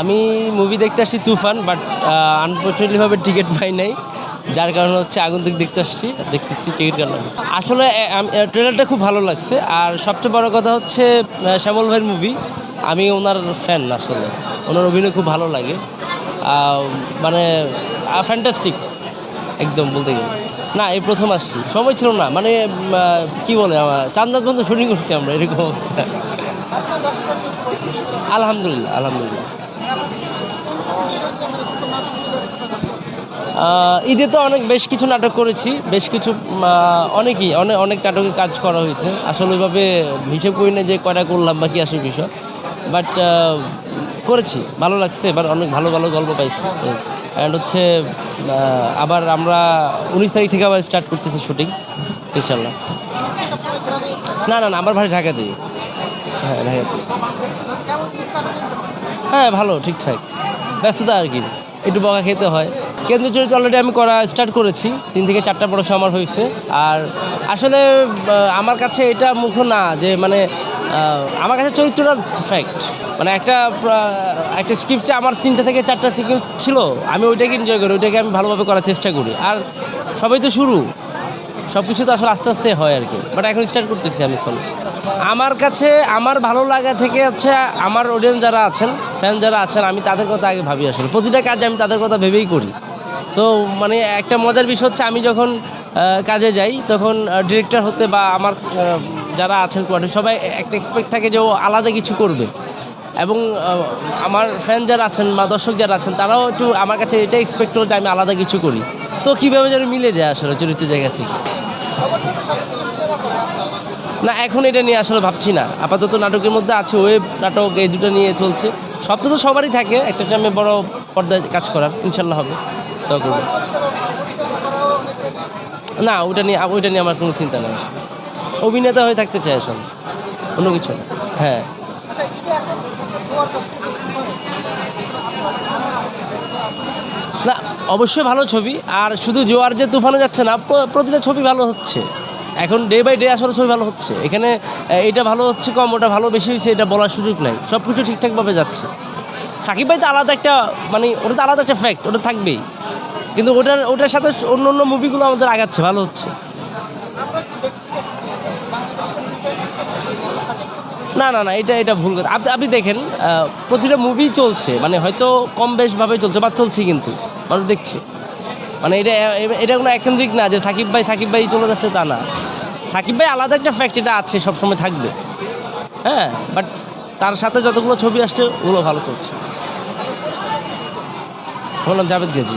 আমি মুভি দেখতে আসছি তুফান বাট আনফর্চুনেটলিভাবে টিকিট পাই নাই। যার কারণে হচ্ছে আগন্তুক দেখতে আসছি, দেখতেছি টিকিট কাটলাম আসলে ট্রেলারটা খুব ভালো লাগছে, আর সবচেয়ে বড় কথা হচ্ছে শ্যামল ভাইয়ের মুভি আমি ওনার ফ্যান আসলে। ওনার অভিনয় খুব ভালো লাগে। মানে ফ্যান্টাস্টিক একদম বলতে গেলে। না, এই প্রথম আসছি। সময় ছিল না মানে কি বলে, আমার চান্দাত বন্ধ শুটিং করছি আমরা, এরকম আলহামদুলিল্লাহ আলহামদুলিল্লাহ। ঈদে তো অনেক বেশ কিছু নাটক করেছি, বেশ কিছু অনেকই অনেক অনেক নাটকে কাজ করা হয়েছে। আসলে ওইভাবে হিসেব করি না যে কয়টা করলাম বা কি আসে বিষয় বাট করেছি, ভালো লাগছে, এবার অনেক ভালো ভালো গল্প পাইছি। অ্যান্ড হচ্ছে আবার আমরা উনিশ তারিখ থেকে আবার স্টার্ট করতেছি শুটিং ইনশাল্লাহ না না না, আমার বাড়ি ঢাকাতেই হ্যাঁ ঢাকাতে হ্যাঁ ভালো, ঠিকঠাক। ব্যস্ততা আর কি, একটু বকা খেতে হয়। কেন্দ্র চরিত্র অলরেডি আমি করা স্টার্ট করেছি, তিন থেকে চারটা পড়াশো আমার হয়েছে। আর আসলে আমার কাছে এটা মুখ না যে মানে আমার কাছে চরিত্রটা ফ্যাক্ট মানে একটা একটা স্ক্রিপ্টে আমার তিনটা থেকে চারটা সিকুয়েন্স ছিল, আমি ওইটাকে এনজয় করি, ওইটাকে আমি ভালোভাবে করার চেষ্টা করি। আর সবাই তো শুরু সব কিছু তো আসলে আস্তে আস্তে হয় আর কি। বাট এখন স্টার্ট করতেছি আমি ফোন আমার কাছে, আমার ভালো লাগা থেকে হচ্ছে আমার অডিয়েন্স যারা আছেন ফ্যান যারা আছেন, আমি তাদের কথা আগে ভাবি আসলে। প্রতিটা কাজে আমি তাদের কথা ভেবেই করি। তো মানে একটা মজার বিষয় হচ্ছে আমি যখন কাজে যাই, তখন ডিরেক্টর হতে বা আমার যারা আছেন কোয়ার্টার সবাই একটা এক্সপেক্ট থাকে যে ও আলাদা কিছু করবে। এবং আমার ফ্যান যারা আছেন বা দর্শক যারা আছেন, তারাও একটু আমার কাছে এটা এক্সপেক্ট করে যে আমি আলাদা কিছু করি। তো কীভাবে যেন মিলে যায় আসলে চরিত্র জায়গা থেকে। না, এখন এটা নিয়ে আসলে ভাবছি না। আপাতত নাটকের মধ্যে আছে ওয়েব, নাটক, এই দুটো নিয়ে চলছে। স্বপ্ন তো সবারই থাকে, একটা টাইমে বড় পর্দায় কাজ করার, ইনশাল্লাহ হবে। না, ওইটা নিয়ে ওইটা নিয়ে আমার কোনো চিন্তা নেই। অভিনেতা হয়ে থাকতে চাই আসলে অন্য কিছু না। হ্যাঁ। না, অবশ্যই ভালো ছবি। আর শুধু জোয়ার যে তুফানে যাচ্ছে না প্রতিটা ছবি ভালো হচ্ছে। এখন ডে বাই ডে আসলে ছবি ভালো হচ্ছে। এখানে এটা ভালো হচ্ছে কম, ওটা ভালো বেশি হয়েছে, এটা বলার সুযোগ নাই। সব কিছু ঠিকঠাকভাবে যাচ্ছে। সাকিব ভাই তো আলাদা একটা মানে ওটা তো আলাদা একটা ফ্যাক্ট ওটা থাকবেই। কিন্তু ওটার ওটার সাথে অন্য অন্য মুভিগুলো আমাদের আগাচ্ছে, ভালো হচ্ছে। না না না, এটা এটা ভুল কথা। আপনি আপনি দেখেন প্রতিটা মুভি চলছে। মানে হয়তো কম বেশভাবে চলছে, বা চলছে কিন্তু। মানুষ দেখছে। মানে এটা এটা কোনো একেন্দ্রিক না যে সাকিব ভাই সাকিব ভাই চলে যাচ্ছে তা না। সাকিব ভাই আলাদা একটা ফ্যাক্টরিটা আছে, সবসময় থাকবে। হ্যাঁ বাট তার সাথে যতগুলো ছবি আসছে, ওগুলো ভালো চলছে। বললাম জাভেদ গেজি।